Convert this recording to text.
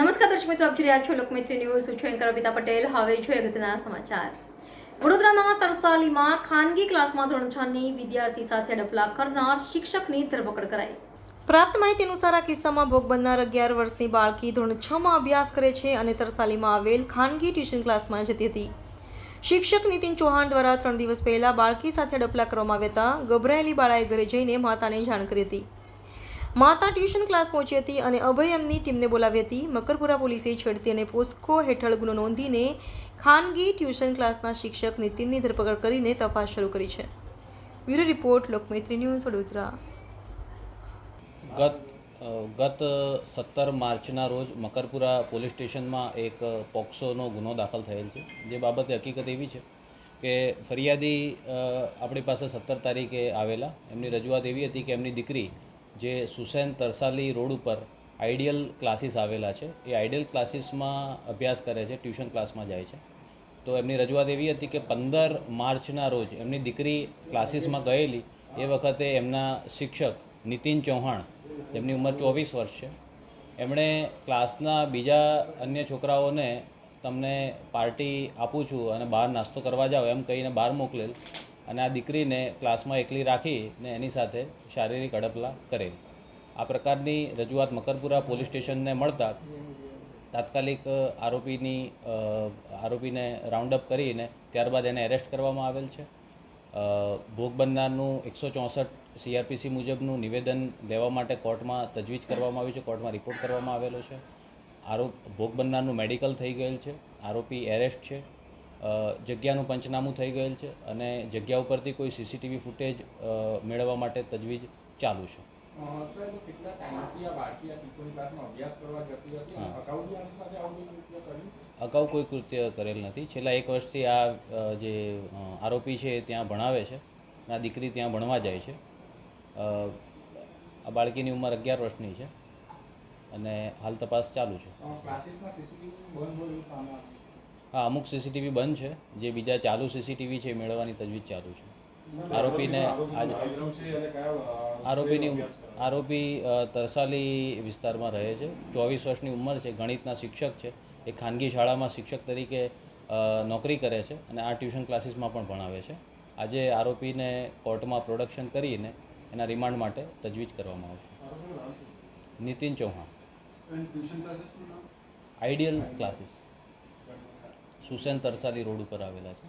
નમસ્કાર દર્શક મિત્રો, આપ જોઈ રહ્યા છો લોકમૈત્રી ન્યૂઝ. હું છું એન્કર અમિતા પટેલ. હવે જોઈએ અગત્યના સમાચાર. વડોદરાના તરસાલીમાં ખાનગી ક્લાસમાં ધોરણ છ ની વિદ્યાર્થી સાથે ડફલા કરનાર શિક્ષકની ધરપકડ કરાઈ. પ્રાપ્ત માહિતી અનુસાર આ કિસ્સામાં ભોગ બનનાર અગિયાર વર્ષની બાળકી ધોરણ છ માં અભ્યાસ કરે છે અને તરસાલીમાં આવેલ ખાનગી ટ્યુશન ક્લાસમાં જતી હતી. શિક્ષક નીતિન ચૌહાણ દ્વારા ત્રણ દિવસ પહેલા બાળકી સાથે ડપલા કરવામાં આવ્યા હતા. ગભરાયેલી બાળાએ ઘરે જઈને માતાને જાણ કરી હતી. માતા ટ્યુશન ક્લાસ પહોંચી હતી અને અભય એમની ટીમને બોલાવી હતી. મકરપુરા પોલીસે છેડતી અને પોસ્કો હેઠળ ગુનો નોંધીને ખાનગી ટ્યુશન ક્લાસના શિક્ષક નીતિનની ધરપકડ કરીને તપાસ શરૂ કરી છે. Bureau report Lokmaitri news Vadodara. ગત ગત સત્તર માર્ચના રોજ મકરપુરા પોલીસ સ્ટેશનમાં એક પોક્સોનો ગુનો દાખલ થયેલ છે. જે બાબતે હકીકત એવી છે કે ફરિયાદી આપણી પાસે સત્તર તારીખે આવેલા. એમની રજૂઆત એવી હતી કે એમની દીકરી, જે સુસેન તરસાલી રોડ ઉપર આઈડિયલ ક્લાસીસ આવેલા છે, એ આઈડિયલ ક્લાસીસમાં અભ્યાસ કરે છે, ટ્યુશન ક્લાસમાં જાય છે. તો એમની રજૂઆત એવી હતી કે પંદર માર્ચના રોજ એમની દીકરી ક્લાસીસમાં ગયેલી. એ વખતે એમના શિક્ષક નીતિન ચૌહાણ જેમની ઉંમર ચોવીસ વર્ષ છે. એમણે ક્લાસના બીજા અન્ય છોકરાઓને તમને પાર્ટી આપું છું અને બહાર નાસ્તો કરવા જાઓ એમ કહીને બહાર મોકલેલ અને આ દીકરીને ક્લાસમાં એકલી રાખીને એની સાથે શારીરિક અડપલા કરેલ. આ પ્રકારની રજૂઆત મકરપુરા પોલીસ સ્ટેશનને મળતા તાત્કાલિક આરોપીની આરોપીને રાઉન્ડ અપ કરીને ત્યારબાદ એને એરેસ્ટ કરવામાં આવેલ છે. ભોગ બનનારનું એકસો ચોસઠ સીઆરપીસી મુજબનું નિવેદન લેવા માટે કોર્ટમાં તજવીજ કરવામાં આવ્યું છે, કોર્ટમાં રિપોર્ટ કરવામાં આવેલો છે. આરોપ, ભોગ બનનારનું મેડિકલ થઈ ગયેલ છે, આરોપી એરેસ્ટ છે જગ્યાનું પંચનામું થઈ ગયેલ છે અને જગ્યા ઉપરથી કોઈ સીસીટીવી ફૂટેજ મેળવવા માટે તજવીજ ચાલુ છે. અગાઉ કોઈ કૃત્ય કરેલ નથી. છેલ્લા એક વર્ષથી આ જે આરોપી છે એ ત્યાં ભણાવે છે. આ દીકરી ત્યાં ભણવા જાય છે. આ બાળકીની ઉંમર અગિયાર વર્ષની છે. અને હાલ તપાસ ચાલુ છે. હા અમુક સીસીટીવી બંધ છે. જે બીજા ચાલુ સીસીટીવી છે એ મેળવવાની તજવીજ ચાલુ છે. આરોપીને આરોપીની આરોપી તરસાલી વિસ્તારમાં રહે છે. ચોવીસ વર્ષની ઉંમર છે. ગણિતના શિક્ષક છે. એ ખાનગી શાળામાં શિક્ષક તરીકે નોકરી કરે છે અને આ ટ્યુશન ક્લાસીસમાં પણ ભણાવે છે. આજે આરોપીને કોર્ટમાં પ્રોડક્શન કરીને એના રિમાન્ડ માટે તજવીજ કરવામાં આવશે. Nitin Chauhan. Ideal classes. Susen Tarsali road ઉપર આવેલા છે.